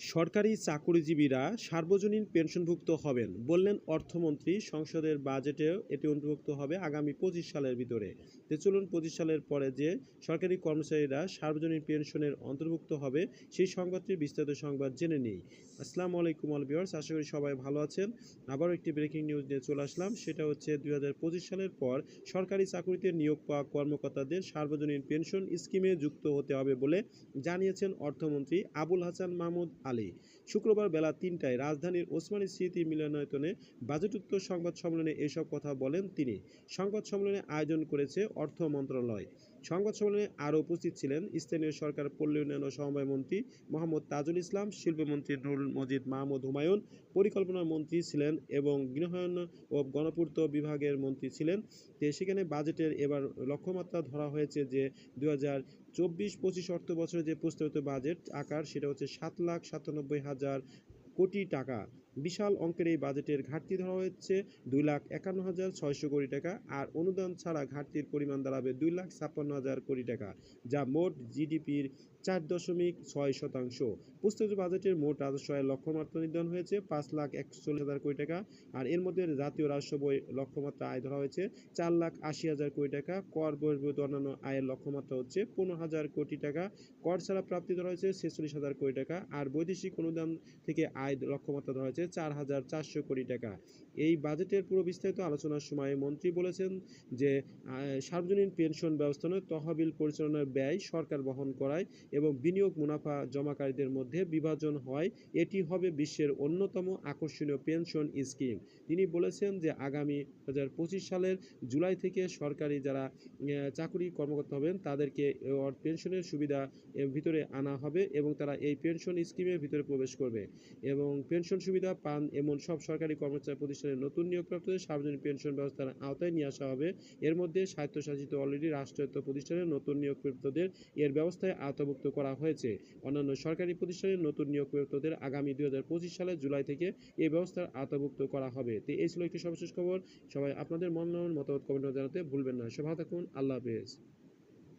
সরকারি চাকরিজীবীরা সার্বজনীন পেনশনভুক্ত হবেন বললেন অর্থমন্ত্রী। সংসদের বাজেটেও এটি অন্তর্ভুক্ত হবে আগামী পঁচিশ সালের ভিতরে। তো চলুন পঁচিশ সালের পরে যে সরকারি কর্মচারীরা সার্বজনীন পেনশনের অন্তর্ভুক্ত হবে, সেই সংবাদটির বিস্তারিত সংবাদ জেনে নিই। আসসালামু আলাইকুম অল ভিউয়ার্স, আশা করি সবাই ভালো আছেন। আবারও একটি ব্রেকিং নিউজ নিয়ে চলে আসলাম। সেটা হচ্ছে দু হাজার পঁচিশ সালের পর সরকারি চাকরিতে নিয়োগ পাওয়া কর্মকর্তাদের সার্বজনীন পেনশন স্কিমে যুক্ত হতে হবে বলে জানিয়েছেন অর্থমন্ত্রী আবুল হাসান মাহমুদ আলী। শুক্রবার বেলা তিনটায় রাজধানীর ওসমানী স্মৃতি মিলনায়তনে বাজেটোত্তর সংবাদ সম্মেলনে এসব কথা বলেন তিনি। সংবাদ সম্মেলনে আয়োজন করেছে অর্থ মন্ত্রণালয়। সংবাদ সম্মেলনে আরও উপস্থিত ছিলেন স্থানীয় সরকার পল্লী উন্নয়ন ও সমবায় মন্ত্রী মোহাম্মদ তাজুল ইসলাম শিল্পমন্ত্রী নুরুল মজিদ মাহমুদ হুমায়ুন, পরিকল্পনা মন্ত্রী ছিলেন এবং গৃহায়ন ও গণপূর্ত বিভাগের মন্ত্রী ছিলেন। তো সেখানে বাজেটের এবার লক্ষ্যমাত্রা ধরা হয়েছে যে দু হাজার চব্বিশ পঁচিশ অর্থ বছরে যে প্রস্তাবিত বাজেট আকার সেটা হচ্ছে সাত লাখ সাতানব্বই হাজার কোটি টাকা। বিশাল অঙ্কের এই বাজেটের ঘাটতি ধরা হচ্ছে দুই লাখ একান্ন হাজার ছয়শো কোটি টাকা, আর অনুদান ছাড়া ঘাটতির পরিমাণ দাঁড়াবে দুই লাখ ছাপ্পান্ন হাজার কোটি টাকা, যা মোট জিডিপির চার দশমিক ছয় শতাংশ। প্রস্তাবিত বাজেটের মোট রাজস্ব আয়ের লক্ষ্যমাত্রা নির্ধারণ হয়েছে পাঁচ লাখ একচল্লিশ হাজার কোটি টাকা, আর এর মধ্যে জাতীয় রাজস্ব বই লক্ষ্যমাত্রা আয় ধরা হয়েছে চার লাখ আশি হাজার কোটি টাকা, কর বহির্ভূত অন্যান্য আয়ের লক্ষ্যমাত্রা হচ্ছে পনেরো হাজার কোটি টাকা, কর ছাড়া প্রাপ্তি ধরা হয়েছে ছেচল্লিশ হাজার কোটি টাকা, আর বৈদেশিক অনুদান থেকে আয় লক্ষ্যমাত্রা ধরা হয়েছে চার হাজার চারশো কোটি টাকা। এই বাজেটের পুরো বিস্তারিত আলোচনার সময় মন্ত্রী বলেছেন যে সার্বজনীন পেনশন ব্যবস্থাপনায় তহবিল পরিচালনার ব্যয় সরকার বহন করায় এবং বিনিয়োগ মুনাফা জমাকারীদের মধ্যে বিভাজন হয়। এটি হবে বিশ্বের অন্যতম আকর্ষণীয় পেনশন স্কিম। তিনি বলেছেন যে, আগামী দু সালের জুলাই থেকে সরকারি যারা চাকরি কর্মকর্তা হবেন, তাদেরকে পেনশনের সুবিধা ভিতরে আনা হবে এবং তারা এই পেনশন স্কিমের ভিতরে প্রবেশ করবে এবং পেনশন সুবিধা পান এমন সব সরকারি কর্মচারী প্রতিষ্ঠানের নতুন নিয়োগপ্রাপ্তদের সার্বজনীন পেনশন ব্যবস্থার আওতায় নিয়ে আসা হবে। এর মধ্যে স্বায়ত্তশাসিত অলরেডি রাষ্ট্রায়ত্ত প্রতিষ্ঠানের নতুন নিয়োগপ্রাপ্তদের এর ব্যবস্থায় আওতাভুক্ত করা হয়েছে। অন্যান্য সরকারি প্রতিষ্ঠানের নতুন নিয়োগপ্রাপ্তদের আগামী দুই হাজার পঁচিশ সালের জুলাই থেকে এই ব্যবস্থার আওতাভুক্ত করা হবে। তো এই ছিল একটি সর্বশেষ খবর। সবাই আপনাদের মনোনয়ন, মতামত কমেন্ট জানাতে ভুলবেন না। সব ভালো থাকুন। আল্লাহ হাফেজ।